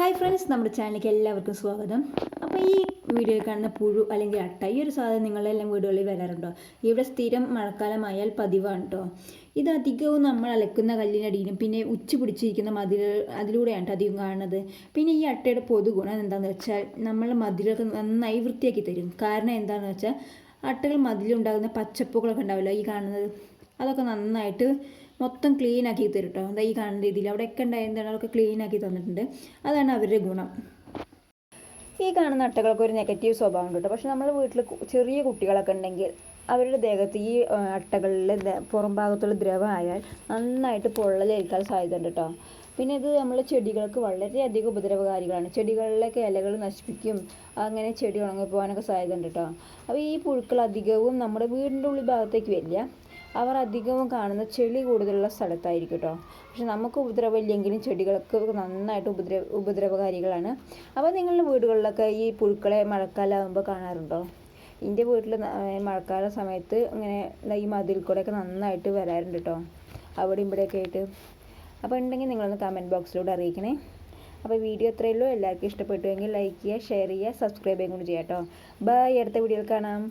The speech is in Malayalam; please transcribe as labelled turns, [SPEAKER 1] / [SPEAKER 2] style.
[SPEAKER 1] ഹായ് ഫ്രണ്ട്സ് നമ്മുടെ ചാനലിലേക്ക് എല്ലാവർക്കും സ്വാഗതം. അപ്പോൾ ഈ വീഡിയോ കാണുന്ന പുഴു അല്ലെങ്കിൽ അട്ട ഈ ഒരു സാധനം നിങ്ങളുടെ എല്ലാം വീടുകളിൽ വരാറുണ്ടോ? ഇവിടെ സ്ഥിരം മഴക്കാലമായാൽ പതിവാണ് കേട്ടോ ഇത് അധികവും നമ്മൾ അലക്കുന്ന കല്ലിനടിയിലും പിന്നെ ഉച്ച പിടിച്ചിരിക്കുന്ന മതിൽ അതിലൂടെയാണ് അധികം കാണുന്നത്. പിന്നെ ഈ അട്ടയുടെ പൊതു ഗുണം എന്താണെന്ന് വെച്ചാൽ നമ്മൾ മതിലൊക്കെ നന്നായി വൃത്തിയാക്കി തരും. കാരണം എന്താണെന്ന് വെച്ചാൽ അട്ടകൾ മതിലുണ്ടാകുന്ന പച്ചപ്പുകളൊക്കെ ഉണ്ടാവില്ല ഈ കാണുന്നത്? അതൊക്കെ നന്നായിട്ട് മൊത്തം ക്ലീൻ ആക്കി തരും കേട്ടോ എന്താ ഈ കാണുന്ന രീതിയിൽ. അവിടെയൊക്കെ ഉണ്ടായിരുന്ന അതൊക്കെ ക്ലീൻ ആക്കി തന്നിട്ടുണ്ട്. അതാണ് അവരുടെ ഗുണം. ഈ കാണുന്ന അട്ടകൾക്ക് ഒരു നെഗറ്റീവ് സ്വഭാവം ഉണ്ട് കേട്ടോ. പക്ഷെ നമ്മുടെ വീട്ടിൽ ചെറിയ കുട്ടികളൊക്കെ ഉണ്ടെങ്കിൽ അവരുടെ ദേഹത്ത് ഈ അട്ടകളിലെ പുറം ഭാഗത്തുള്ള ദ്രവമായാൽ നന്നായിട്ട് പൊള്ളലേൽക്കാൻ സാധ്യതയുണ്ട് കേട്ടോ. പിന്നെ ഇത് നമ്മളെ ചെടികൾക്ക് വളരെയധികം ഉപദ്രവകാരികളാണ്. ചെടികളിലൊക്കെ ഇലകൾ നശിപ്പിക്കും. അങ്ങനെ ചെടി ഉണങ്ങിപ്പോകാനൊക്കെ സാധ്യത ഉണ്ട് കേട്ടോ. അപ്പോൾ ഈ പുഴുക്കൾ അധികവും നമ്മുടെ വീടിന്റെ ഉള്ളിൽ ഭാഗത്തേക്ക് വരില്ല. അവർ അധികവും കാണുന്ന ചെളി കൂടുതലുള്ള സ്ഥലത്തായിരിക്കും കേട്ടോ. പക്ഷെ നമുക്ക് ഉപദ്രവമില്ലെങ്കിലും ചെടികൾക്ക് നന്നായിട്ട് ഉപദ്ര ഉപദ്രവകാരികളാണ്. അപ്പോൾ നിങ്ങളുടെ വീടുകളിലൊക്കെ ഈ പുഴുക്കളെ മഴക്കാലമാകുമ്പോൾ കാണാറുണ്ടോ? എന്റെ വീട്ടിൽ മഴക്കാല സമയത്ത് ഇങ്ങനെ ഈ മതിൽ കൂടെയൊക്കെ നന്നായിട്ട് വരാറുണ്ട് കേട്ടോ. അവിടെ ഇവിടെയൊക്കെ ആയിട്ട്. അപ്പോൾ ഉണ്ടെങ്കിൽ നിങ്ങളൊന്ന് കമന്റ് ബോക്സിലൂടെ അറിയിക്കണേ. അപ്പോൾ വീഡിയോ ഇത്രയേ ഉള്ളൂ. എല്ലാവർക്കും ഇഷ്ടപ്പെട്ടുവെങ്കിൽ ലൈക്ക് ചെയ്യുക ഷെയർ ചെയ്യുക സബ്സ്ക്രൈബ് ചെയ്യുകയും കൂടി ചെയ്യാം കേട്ടോ. ബൈ അടുത്ത വീഡിയോയിൽ കാണാം.